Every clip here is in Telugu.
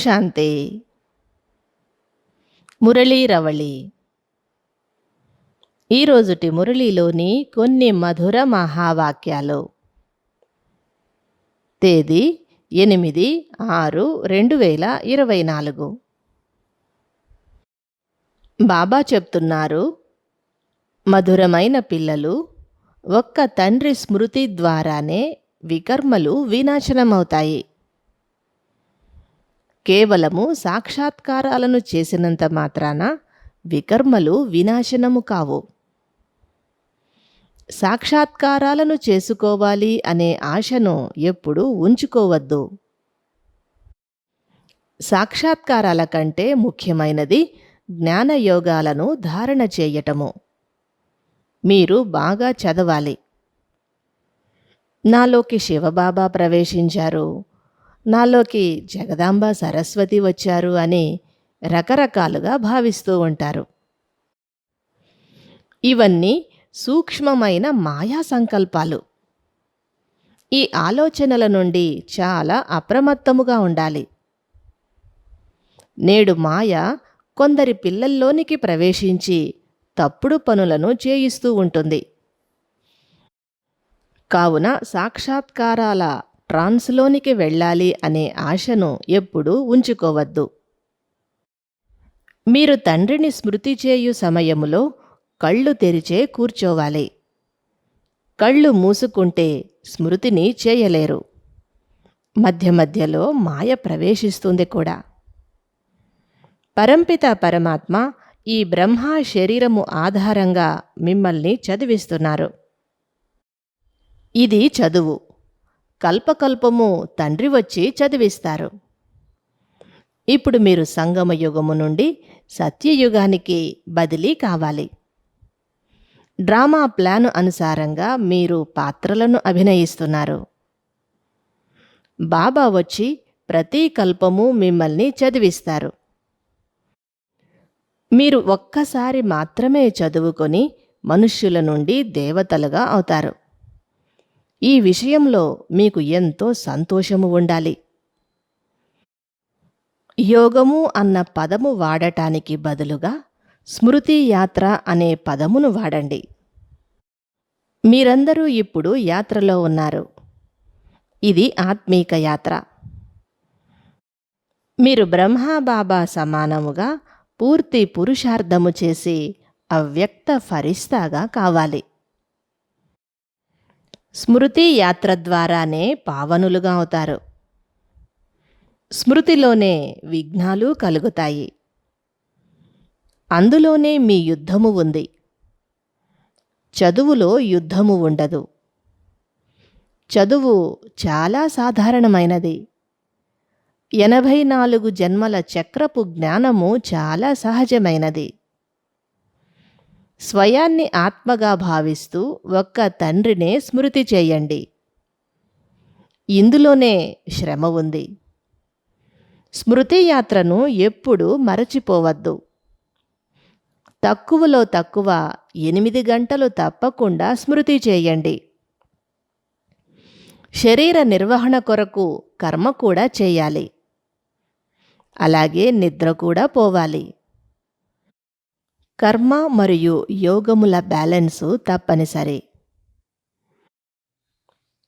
శాంతి. మురళీరవళి ఈరోజుటి మురళీలోని కొన్ని మధుర మహావాక్యాలు. తేదీ ఎనిమిది ఆరు రెండు వేల ఇరవై నాలుగు. బాబా చెప్తున్నారు మధురమైన పిల్లలు ఒక్క తండ్రి స్మృతి ద్వారానే వికర్మలు వినాశనమవుతాయి. కేవలము సాక్షాత్కారాలను చేసినంత మాత్రాన వికర్మలు వినాశనము కావు. సాక్షాత్కారాలను చేసుకోవాలి అనే ఆశను ఎప్పుడూ ఉంచుకోవద్దు. సాక్షాత్కారాల కంటే ముఖ్యమైనది జ్ఞానయోగాలను ధారణ చేయటము. మీరు బాగా చదవాలి. నాలోకి శివబాబా ప్రవేశించారు. నాలోకి జగదాంబ సరస్వతి వచ్చారు అని రకరకాలుగా భావిస్తూ ఉంటారు. ఇవన్నీ సూక్ష్మమైన మాయా సంకల్పాలు. ఈ ఆలోచనల నుండి చాలా అప్రమత్తముగా ఉండాలి. నేడు మాయ కొందరి పిల్లల్లోనికి ప్రవేశించి తప్పుడు పనులను చేయిస్తూ ఉంటుంది. కావున సాక్షాత్కారాల ట్రాన్స్లోనికి వెళ్ళాలి అనే ఆశను ఎప్పుడూ ఉంచుకోవద్దు. మీరు తండ్రిని స్మృతి చేయు సమయములో కళ్ళు తెరిచే కూర్చోవాలి. కళ్ళు మూసుకుంటే స్మృతిని చేయలేరు. మధ్య మధ్యలో మాయ ప్రవేశిస్తుంది కూడా. పరంపిత పరమాత్మ ఈ బ్రహ్మ శరీరము ఆధారంగా మిమ్మల్ని చదివిస్తున్నారు. ఇది చదువు. కల్పకల్పము తండ్రి వచ్చి చదివిస్తారు. ఇప్పుడు మీరు సంగమ యుగము నుండి సత్యయుగానికి బదిలీ కావాలి. డ్రామా ప్లాన్ అనుసారంగా మీరు పాత్రలను అభినయిస్తున్నారు. బాబా వచ్చి ప్రతి కల్పము మిమ్మల్ని చదివిస్తారు. మీరు ఒక్కసారి మాత్రమే చదువుకొని మనుష్యుల నుండి దేవతలుగా అవుతారు. ఈ విషయంలో మీకు ఎంతో సంతోషము ఉండాలి. యోగము అన్న పదము వాడటానికి బదులుగా స్మృతి యాత్ర అనే పదమును వాడండి. మీరందరూ ఇప్పుడు యాత్రలో ఉన్నారు. ఇది ఆత్మీక యాత్ర. మీరు బ్రహ్మాబాబా సమానముగా పూర్తి పురుషార్థము చేసి అవ్యక్త ఫరిస్తాగా కావాలి. స్మృతి యాత్ర ద్వారానే పావనులుగా అవుతారు. స్మృతిలోనే విఘ్నాలు కలుగుతాయి. అందులోనే మీ యుద్ధము ఉంది. చదువులో యుద్ధము ఉండదు. చదువు చాలా సాధారణమైనది. ఎనభై నాలుగు జన్మల చక్రపు జ్ఞానము చాలా సహజమైనది. స్వయాన్ని ఆత్మగా భావిస్తూ ఒక్క తండ్రినే స్మృతి చేయండి. ఇందులోనే శ్రమ ఉంది. స్మృతి యాత్రను ఎప్పుడూ మరచిపోవద్దు. తక్కువలో తక్కువ ఎనిమిది గంటలు తప్పకుండా స్మృతి చేయండి. శరీర నిర్వహణ కొరకు కర్మ కూడా చేయాలి. అలాగే నిద్ర కూడా పోవాలి. కర్మ మరియు యోగముల బ్యాలెన్సు తప్పనిసరి.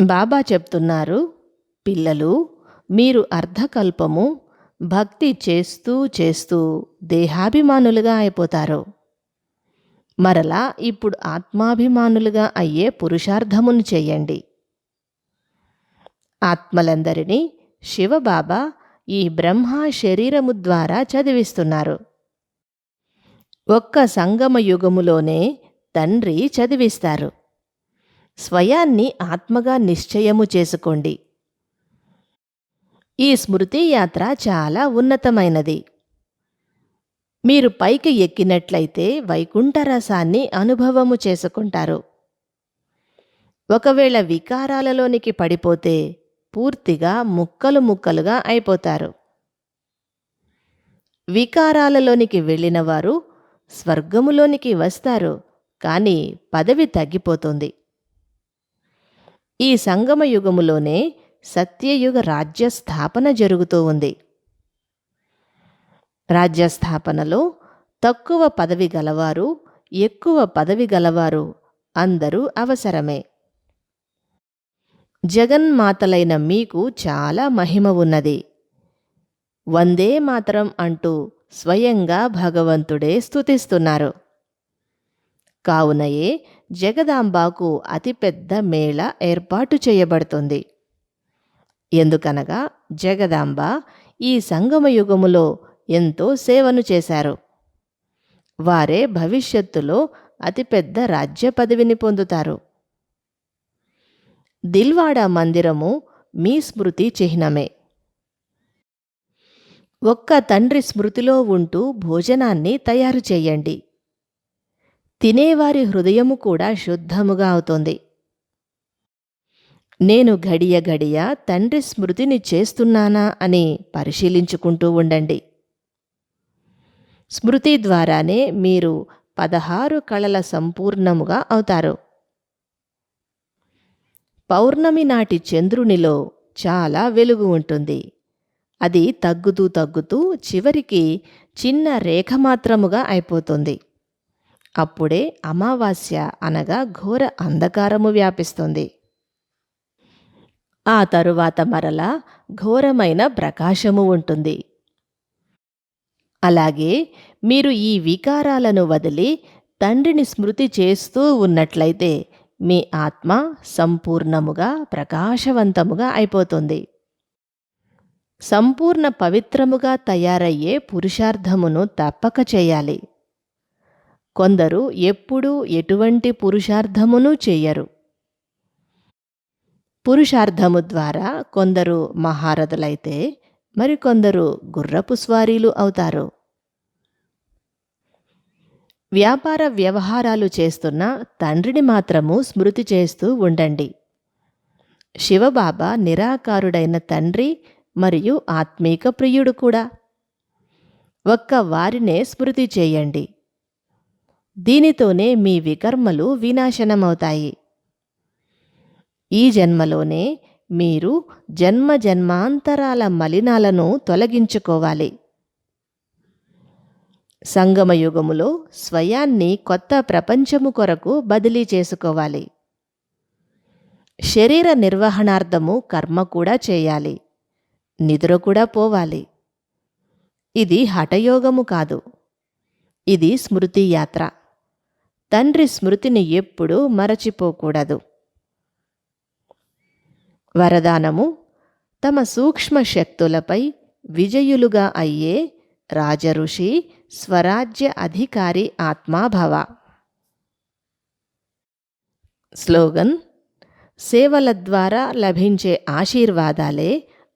బాబా చెప్తున్నారు పిల్లలు మీరు అర్ధకల్పము భక్తి చేస్తూ చేస్తూ దేహాభిమానులుగా అయిపోతారు. మరలా ఇప్పుడు ఆత్మాభిమానులుగా అయ్యే పురుషార్థమును చేయండి. ఆత్మలందరినీ శివబాబా ఈ బ్రహ్మ శరీరము ద్వారా చదివిస్తున్నారు. ఒక్క సంగమ యుగములోనే తండ్రి చదివిస్తారు. స్వయాన్ని ఆత్మగా నిశ్చయము చేసుకోండి. ఈ స్మృతి యాత్ర చాలా ఉన్నతమైనది. మీరు పైకి ఎక్కినట్లయితే వైకుంఠరసాన్ని అనుభవము చేసుకుంటారు. ఒకవేళ వికారాలలోనికి పడిపోతే పూర్తిగా ముక్కలు ముక్కలుగా అయిపోతారు. వికారాలలోనికి వెళ్ళిన వారు స్వర్గములోనికి వస్తారు కానీ పదవి తగ్గిపోతుంది. ఈ సంగమ యుగములోనే సత్యయుగ రాజ్య స్థాపన జరుగుతూ ఉంది. రాజ్యస్థాపనలో తక్కువ పదవి గలవారు ఎక్కువ పదవి గలవారు అందరూ అవసరమే. జగన్మాతలైన మీకు చాలా మహిమ ఉన్నది. వందే మాతరం అంటూ స్వయంగా భగవంతుడే స్తుతిస్తున్నారు. కావునయే జగదాంబాకు అతిపెద్ద మేళ ఏర్పాటు చేయబడుతుంది. ఎందుకనగా జగదాంబ ఈ సంగమయుగములో ఎంతో సేవను చేశారు. వారే భవిష్యత్తులో అతిపెద్ద రాజ్య పదవిని పొందుతారు. దిల్వాడా మందిరము మీ స్మృతి చిహ్నమే. ఒక్క తండ్రి స్మృతిలో ఉంటూ భోజనాన్ని తయారు చేయండి. తినేవారి హృదయము కూడా శుద్ధముగా అవుతుంది. నేను గడియ ఘడియ తండ్రి స్మృతిని చేస్తున్నానా అని పరిశీలించుకుంటూ ఉండండి. స్మృతి ద్వారానే మీరు పదహారు కళల సంపూర్ణముగా అవుతారు. పౌర్ణమి నాటి చంద్రునిలో చాలా వెలుగు ఉంటుంది. అది తగ్గుతూ తగ్గుతూ చివరికి చిన్న రేఖ మాత్రముగా అయిపోతుంది. అప్పుడే అమావాస్య అనగా ఘోర అంధకారము వ్యాపిస్తుంది. ఆ తరువాత మరలా ఘోరమైన ప్రకాశము ఉంటుంది. అలాగే మీరు ఈ వికారాలను వదిలి తండ్రిని స్మృతి చేస్తూ ఉన్నట్లయితే మీ ఆత్మ సంపూర్ణముగా ప్రకాశవంతముగా అయిపోతుంది. సంపూర్ణ పవిత్రముగా తయారయ్యే పురుషార్థమును తప్పక చేయాలి. కొందరు ఎప్పుడూ ఎటువంటి పురుషార్థమును చేయరు. పురుషార్థము ద్వారా కొందరు మహారథులైతే మరికొందరు గుర్రపు స్వారీలు అవుతారు. వ్యాపార వ్యవహారాలు చేస్తున్న తండ్రిని మాత్రము స్మృతి చేస్తూ ఉండండి. శివబాబా నిరాకారుడైన తండ్రి మరియు ఆత్మీక ప్రియుడు కూడా. ఒక్క వారినే స్మృతి చేయండి. దీనితోనే మీ వికర్మలు వినాశనమవుతాయి. ఈ జన్మలోనే మీరు జన్మ జన్మాంతరాల మలినాలను తొలగించుకోవాలి. సంగమయుగములో స్వయాన్ని కొత్త ప్రపంచము కొరకు బదిలీ చేసుకోవాలి. శరీర నిర్వహణార్థము కర్మ కూడా చేయాలి. నిద్ర కూడా పోవాలి. ఇది హఠయోగము కాదు. ఇది స్మృతి యాత్ర. తండ్రి స్మృతిని ఎప్పుడూ మరచిపోకూడదు. వరదానము తమ సూక్ష్మ శక్తులపై విజయులుగా అయ్యే రాజఋషి స్వరాజ్య అధికారి ఆత్మాభవ. స్లోగన్ సేవల ద్వారా లభించే ఆశీర్వాదాలే